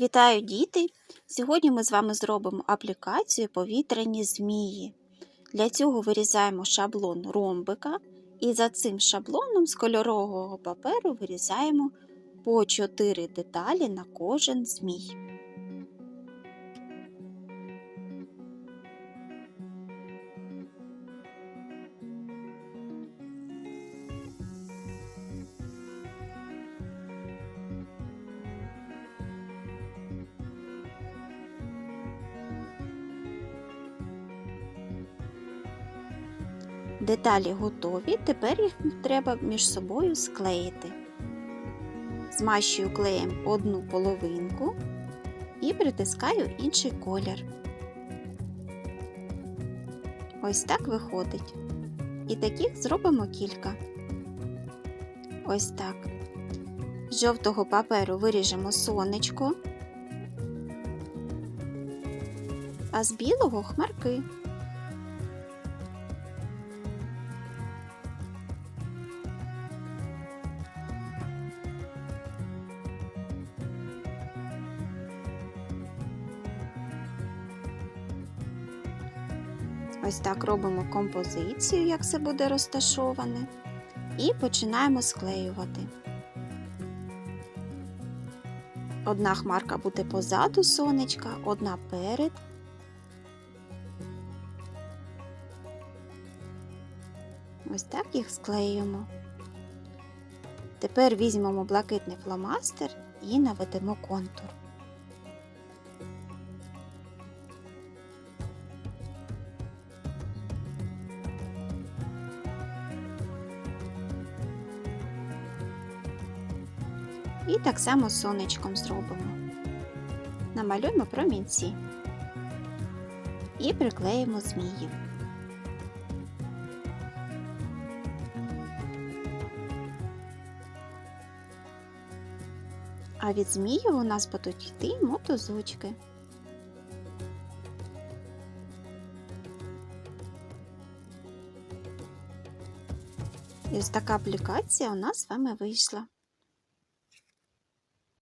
Вітаю діти! Сьогодні ми з вами зробимо аплікацію повітряні змії. Для цього вирізаємо шаблон ромбика і за цим шаблоном з кольорового паперу вирізаємо по 4 деталі на кожен змій. Деталі готові, тепер їх треба між собою склеїти. Змащую клеєм одну половинку і притискаю інший колір. Ось так виходить. І таких зробимо кілька. Ось так. З жовтого паперу виріжемо сонечко, а з білого хмарки. Ось так робимо композицію, як це буде розташоване, і починаємо склеювати. Одна хмарка буде позаду сонечка, одна перед. Ось так їх склеюємо. Тепер візьмемо блакитний фломастер і наведемо контур. І так само сонечком зробимо. Намалюємо промінці і приклеїмо зміїв. А від зміїв у нас будуть йти мотузочки. І ось така аплікація у нас з вами вийшла.